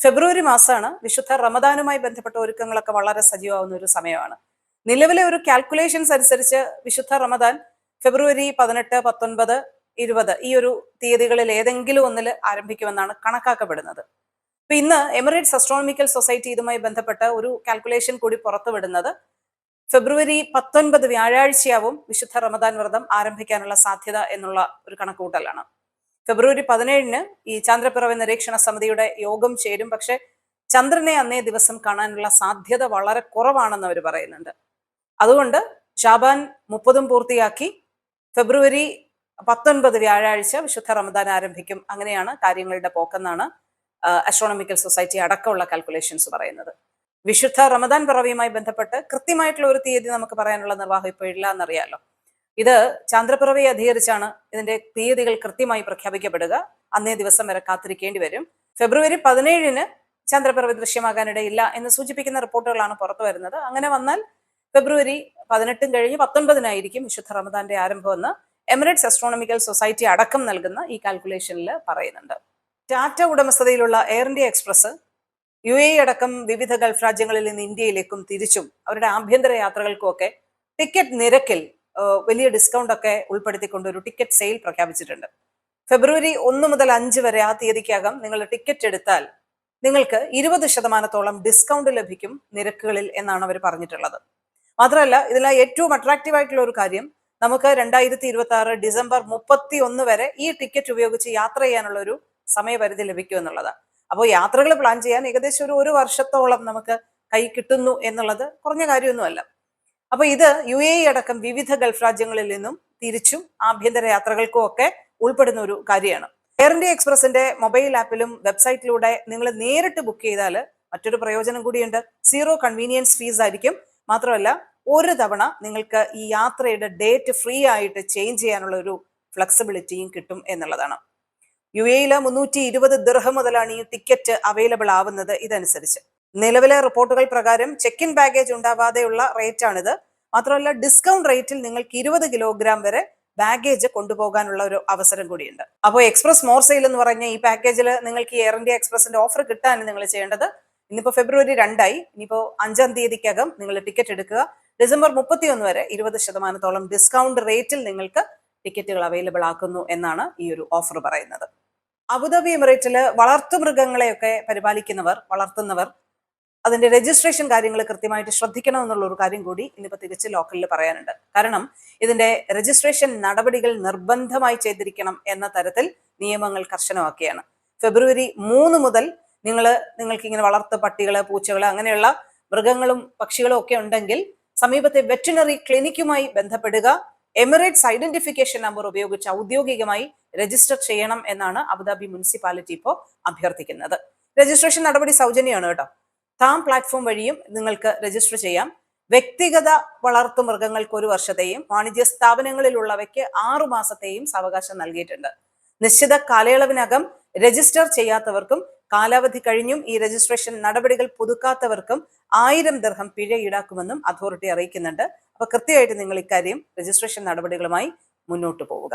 ഫെബ്രുവരി മാസമാണ് വിശുദ്ധ റമദാനുമായി ബന്ധപ്പെട്ട ഒരുക്കങ്ങളൊക്കെ വളരെ സജീവമാവുന്ന ഒരു സമയമാണ്. നിലവിലെ ഒരു കാൽക്കുലേഷൻസ് അനുസരിച്ച് വിശുദ്ധ റമദാൻ ഫെബ്രുവരി പതിനെട്ട് പത്തൊൻപത് ഇരുപത് ഈ ഒരു തീയതികളിൽ ഏതെങ്കിലും ഒന്നിൽ ആരംഭിക്കുമെന്നാണ് കണക്കാക്കപ്പെടുന്നത്. അപ്പൊ ഇന്ന് എമിറേറ്റ്സ് അസ്ട്രോണമിക്കൽ സൊസൈറ്റി ഇതുമായി ബന്ധപ്പെട്ട ഒരു കാൽക്കുലേഷൻ കൂടി പുറത്തുവിടുന്നത് ഫെബ്രുവരി പത്തൊൻപത് വ്യാഴാഴ്ചയാവും വിശുദ്ധ റമദാൻ വ്രതം ആരംഭിക്കാനുള്ള സാധ്യത എന്നുള്ള ഒരു കണക്കുകൂട്ടലാണ്. ഫെബ്രുവരി പതിനേഴിന് ഈ ചന്ദ്രപ്പിറവി നിരീക്ഷണ സമിതിയുടെ യോഗം ചേരും. പക്ഷെ ചന്ദ്രനെ അന്നേ ദിവസം കാണാനുള്ള സാധ്യത വളരെ കുറവാണെന്ന് അവർ പറയുന്നുണ്ട്. അതുകൊണ്ട് ഷാബാൻ മുപ്പതും പൂർത്തിയാക്കി ഫെബ്രുവരി പത്തൊൻപത് വ്യാഴാഴ്ച വിശുദ്ധ റമദാൻ ആരംഭിക്കും. അങ്ങനെയാണ് കാര്യങ്ങളുടെ പോക്കെന്നാണ് അസ്ട്രോണമിക്കൽ സൊസൈറ്റി അടക്കമുള്ള കാൽക്കുലേഷൻസ് പറയുന്നത്. വിശുദ്ധ റമദാൻ പിറവിയുമായി ബന്ധപ്പെട്ട് കൃത്യമായിട്ടുള്ള ഒരു തീയതി നമുക്ക് പറയാനുള്ള നിർവാഹം ഇപ്പോൾ ഇല്ല എന്നറിയാലോ ഇത് ചന്ദ്രപ്പിറവിയെ അധികരിച്ചാണ് ഇതിന്റെ തീയതികൾ കൃത്യമായി പ്രഖ്യാപിക്കപ്പെടുക. അന്നേ ദിവസം വരെ കാത്തിരിക്കേണ്ടി വരും. ഫെബ്രുവരി പതിനേഴിന് ചന്ദ്രപ്പിറവി ദൃശ്യമാകാനിടയില്ല എന്ന് സൂചിപ്പിക്കുന്ന റിപ്പോർട്ടുകളാണ് പുറത്തു വരുന്നത്. അങ്ങനെ വന്നാൽ ഫെബ്രുവരി പതിനെട്ടും കഴിഞ്ഞ് പത്തൊൻപതിനായിരിക്കും വിശുദ്ധ റമദാന്റെ ആരംഭമെന്ന് എമിറേറ്റ്സ് അസ്ട്രോണമിക്കൽ സൊസൈറ്റി അടക്കം നൽകുന്ന ഈ കാൽക്കുലേഷനിൽ പറയുന്നുണ്ട്. ടാറ്റ ഉടമസ്ഥതയിലുള്ള Air India Express U A അടക്കം വിവിധ ഗൾഫ് രാജ്യങ്ങളിൽ നിന്ന് ഇന്ത്യയിലേക്കും തിരിച്ചും അവരുടെ ആഭ്യന്തര യാത്രകൾക്കും ഒക്കെ ടിക്കറ്റ് നിരക്കിൽ വലിയ ഡിസ്കൗണ്ട് ഒക്കെ ഉൾപ്പെടുത്തിക്കൊണ്ട് ഒരു ടിക്കറ്റ് സെയിൽ പ്രഖ്യാപിച്ചിട്ടുണ്ട്. ഫെബ്രുവരി ഒന്ന് മുതൽ അഞ്ച് വരെ ആ തീയതിക്കകം നിങ്ങൾ ടിക്കറ്റ് എടുത്താൽ നിങ്ങൾക്ക് ഇരുപത് ശതമാനത്തോളം ഡിസ്കൗണ്ട് ലഭിക്കും നിരക്കുകളിൽ എന്നാണ് അവർ പറഞ്ഞിട്ടുള്ളത്. മാത്രമല്ല ഇതിൽ ഏറ്റവും അട്രാക്റ്റീവ് ആയിട്ടുള്ള ഒരു കാര്യം നമുക്ക് രണ്ടായിരത്തി ഇരുപത്തി ആറ് ഡിസംബർ മുപ്പത്തി ഒന്ന് വരെ ഈ ടിക്കറ്റ് ഉപയോഗിച്ച് യാത്ര ചെയ്യാനുള്ള ഒരു സമയപരിധി ലഭിക്കും എന്നുള്ളതാണ് അപ്പോൾ യാത്രകൾ പ്ലാൻ ചെയ്യാൻ ഏകദേശം ഒരു ഒരു വർഷത്തോളം നമുക്ക് കൈ കിട്ടുന്നു എന്നുള്ളത് കുറഞ്ഞ കാര്യമൊന്നുമല്ല. അപ്പൊ ഇത് യു എ അടക്കം വിവിധ ഗൾഫ് രാജ്യങ്ങളിൽ നിന്നും തിരിച്ചും ആഭ്യന്തര യാത്രകൾക്കും ഒക്കെ ഉൾപ്പെടുന്ന ഒരു കാര്യമാണ്. എയർ ഇന്ത്യ എക്സ്പ്രസിന്റെ മൊബൈൽ ആപ്പിലും വെബ്സൈറ്റിലൂടെ നിങ്ങൾ നേരിട്ട് ബുക്ക് ചെയ്താൽ മറ്റൊരു പ്രയോജനം കൂടിയുണ്ട്. സീറോ കൺവീനിയൻസ് ഫീസ് ആയിരിക്കും. മാത്രമല്ല ഒരു തവണ നിങ്ങൾക്ക് ഈ യാത്രയുടെ ഡേറ്റ് ഫ്രീ ആയിട്ട് ചേഞ്ച് ചെയ്യാനുള്ള ഒരു ഫ്ലെക്സിബിലിറ്റിയും കിട്ടും എന്നുള്ളതാണ്. യു യിലെ മുന്നൂറ്റി ഇരുപത് ദൃഹം മുതലാണ് ഈ ടിക്കറ്റ് അവൈലബിൾ ആവുന്നത് ഇതനുസരിച്ച്. നിലവിലെ റിപ്പോർട്ടുകൾ പ്രകാരം ചെക്ക് ഇൻ ബാഗേജ് ഉണ്ടാവാതെയുള്ള റേറ്റ് ആണിത്. മാത്രമല്ല ഡിസ്കൗണ്ട് റേറ്റിൽ നിങ്ങൾക്ക് ഇരുപത് കിലോഗ്രാം വരെ ബാഗേജ് കൊണ്ടുപോകാനുള്ള ഒരു അവസരം കൂടിയുണ്ട്. അപ്പോൾ എക്സ്പ്രസ് മോർ സെയിൽ എന്ന് പറഞ്ഞ ഈ പാക്കേജിൽ നിങ്ങൾക്ക് എയർ ഇന്ത്യ എക്സ്പ്രസിന്റെ ഓഫർ കിട്ടാൻ നിങ്ങൾ ചെയ്യേണ്ടത് ഇന്നിപ്പോ ഫെബ്രുവരി രണ്ടായി. ഇനിയിപ്പോ അഞ്ചാം തീയതിക്കകം നിങ്ങൾ ടിക്കറ്റ് എടുക്കുക. ഡിസംബർ മുപ്പത്തിയൊന്ന് വരെ ഇരുപത് ശതമാനത്തോളം ഡിസ്കൗണ്ട് റേറ്റിൽ നിങ്ങൾക്ക് ടിക്കറ്റുകൾ അവൈലബിൾ ആക്കുന്നു എന്നാണ് ഈ ഒരു ഓഫർ പറയുന്നത്. അബുദാബി എമിറേറ്റിൽ വളർത്തുമൃഗങ്ങളെയൊക്കെ പരിപാലിക്കുന്നവർ വളർത്തുന്നവർ അതിന്റെ രജിസ്ട്രേഷൻ കാര്യങ്ങൾ കൃത്യമായിട്ട് ശ്രദ്ധിക്കണം എന്നുള്ള ഒരു കാര്യം കൂടി ഇന്നിപ്പോൾ തിരിച്ച് ലോക്കലിൽ പറയാനുണ്ട്. കാരണം ഇതിന്റെ രജിസ്ട്രേഷൻ നടപടികൾ നിർബന്ധമായി ചെയ്തിരിക്കണം എന്ന തരത്തിൽ നിയമങ്ങൾ കർശനമാക്കിയാണ്. ഫെബ്രുവരി മൂന്ന് മുതൽ നിങ്ങൾ നിങ്ങൾക്ക് ഇങ്ങനെ വളർത്ത പട്ടികൾ പൂച്ചകൾ അങ്ങനെയുള്ള മൃഗങ്ങളും പക്ഷികളും ഒക്കെ ഉണ്ടെങ്കിൽ സമീപത്തെ വെറ്റിനറി ക്ലിനിക്കുമായി ബന്ധപ്പെടുക. എമിറേറ്റ്സ് ഐഡന്റിഫിക്കേഷൻ നമ്പർ ഉപയോഗിച്ച് ഔദ്യോഗികമായി രജിസ്റ്റർ ചെയ്യണം എന്നാണ് അബുദാബി മുനിസിപ്പാലിറ്റി ഇപ്പോൾ അഭ്യർത്ഥിക്കുന്നത്. രജിസ്ട്രേഷൻ നടപടി സൗജന്യമാണ് കേട്ടോ. താം പ്ലാറ്റ്ഫോം വഴിയും നിങ്ങൾക്ക് രജിസ്റ്റർ ചെയ്യാം. വ്യക്തിഗത വളർത്തു മൃഗങ്ങൾക്ക് ഒരു വർഷത്തെയും വാണിജ്യ സ്ഥാപനങ്ങളിലുള്ളവയ്ക്ക് ആറു മാസത്തെയും സാവകാശം നൽകിയിട്ടുണ്ട്. നിശ്ചിത കാലയളവിനകം രജിസ്റ്റർ ചെയ്യാത്തവർക്കും കാലാവധി കഴിഞ്ഞും ഈ രജിസ്ട്രേഷൻ നടപടികൾ പുതുക്കാത്തവർക്കും ആയിരം ദർഹം പിഴ ഈടാക്കുമെന്നും അതോറിറ്റി അറിയിക്കുന്നുണ്ട്. അപ്പൊ കൃത്യമായിട്ട് നിങ്ങൾ ഇക്കാര്യം രജിസ്ട്രേഷൻ നടപടികളുമായി മുന്നോട്ട് പോവുക.